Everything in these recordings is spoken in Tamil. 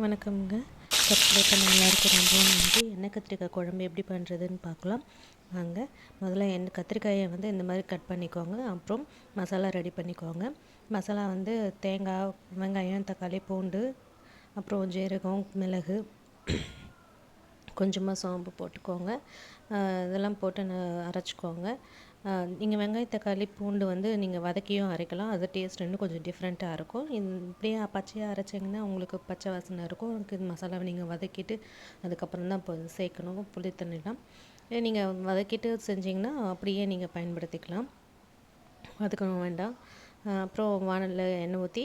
வணக்கம்ங்க. சப்ஸ்கிரைப் பண்ண எல்லாருக்கும் ரொம்ப நன்றி. எண்ணெய் கத்திரிக்காய் குழம்பு எப்படி பண்ணுறதுன்னு பார்க்கலாம். வாங்க முதல்ல என் கத்திரிக்காயை வந்து இந்த மாதிரி கட் பண்ணிக்கோங்க. அப்புறம் மசாலா ரெடி பண்ணிக்கோங்க. மசாலா வந்து தேங்காய் வெங்காயம் தக்காளி பூண்டு அப்புறம் ஜீரகம் மிளகு கொஞ்சமாக சோம்பு போட்டுக்கோங்க. இதெல்லாம் போட்டு அரைச்சிக்கோங்க. நீங்கள் வெங்காய தக்காளி பூண்டு வந்து நீங்கள் வதக்கியும் அரைக்கலாம். அது டேஸ்ட் இன்னும் கொஞ்சம் டிஃப்ரெண்ட்டாக இருக்கும். இப்படியே பச்சையாக அரைச்சிங்கன்னா உங்களுக்கு பச்சை வாசனை இருக்கும். உங்களுக்கு இது மசாலாவை நீங்கள் வதக்கிட்டு அதுக்கப்புறம் தான் இப்போ சேர்க்கணும். புளி தண்ணிலாம். நீங்கள் வதக்கிட்டு செஞ்சிங்கன்னா அப்படியே நீங்கள் பயன்படுத்திக்கலாம். வதக்கணும் வேண்டாம். அப்புறம் வானலில் எண்ணெய் ஊற்றி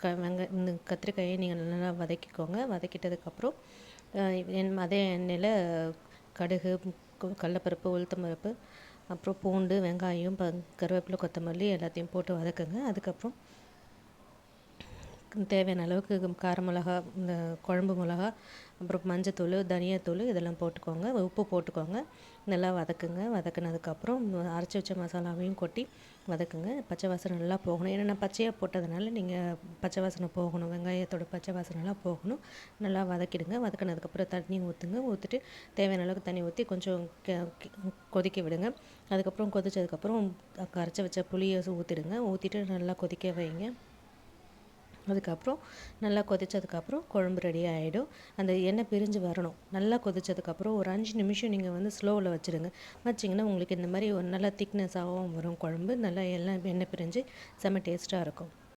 க வெங்காய இந்த கத்திரிக்காயை நீங்கள் நல்லா வதக்கிக்கோங்க. வதக்கிட்டதுக்கப்புறம் எண் அதே எண்ணெயில் கடுகு கடலப்பருப்பு உளுத்தம்பருப்பு அப்புறம் பூண்டு வெங்காயம் ப கருவேப்பிலை கொத்தமல்லி எல்லாத்தையும் போட்டு வதக்குங்க. அதுக்கப்புறம் தேவையான அளவுக்கு கார மிளகா இந்த குழம்பு மிளகா அப்புறம் மஞ்சத்தூள் தனியாத்தூள் இதெல்லாம் போட்டுக்கோங்க. உப்பு போட்டுக்கோங்க. நல்லா வதக்குங்க. வதக்குனதுக்கப்புறம் அரைச்சி வச்ச மசாலாவையும் கொட்டி வதக்குங்க. பச்சை வாசனை நல்லா போகணும். ஏன்னா நான் பச்சையாக போட்டதுனால நீங்கள் பச்சை வாசனை போகணும். வெங்காயத்தோட பச்சை வாசனைலாம் போகணும். நல்லா வதக்கிடுங்க. வதக்கினதுக்கப்புறம் தண்ணி ஊற்றுங்க ஊற்றிட்டு தேவையான அளவுக்கு தண்ணி ஊற்றி கொஞ்சம் கொதிக்க விடுங்க. அதுக்கப்புறம் கொதிச்சதுக்கப்புறம் அரைச்சி வச்ச புளியை ஊற்றிடுங்க ஊற்றிட்டு நல்லா கொதிக்க வைங்க. அதுக்கப்புறம் நல்லா கொதித்ததுக்கப்புறம் குழம்பு ரெடி ஆகிடும் அந்த எண்ணெய் பிரிஞ்சு வரணும். நல்லா கொதித்ததுக்கப்புறம் ஒரு அஞ்சு நிமிஷம் நீங்கள் வந்து ஸ்லோவில் வச்சுடுங்க வச்சிங்கன்னா உங்களுக்கு இந்த மாதிரி ஒரு நல்லா திக்னஸாகவும் வரும் குழம்பு. நல்லா எல்லாம் எண்ணெய் பிரிஞ்சு செம்ம டேஸ்ட்டாக இருக்கும்.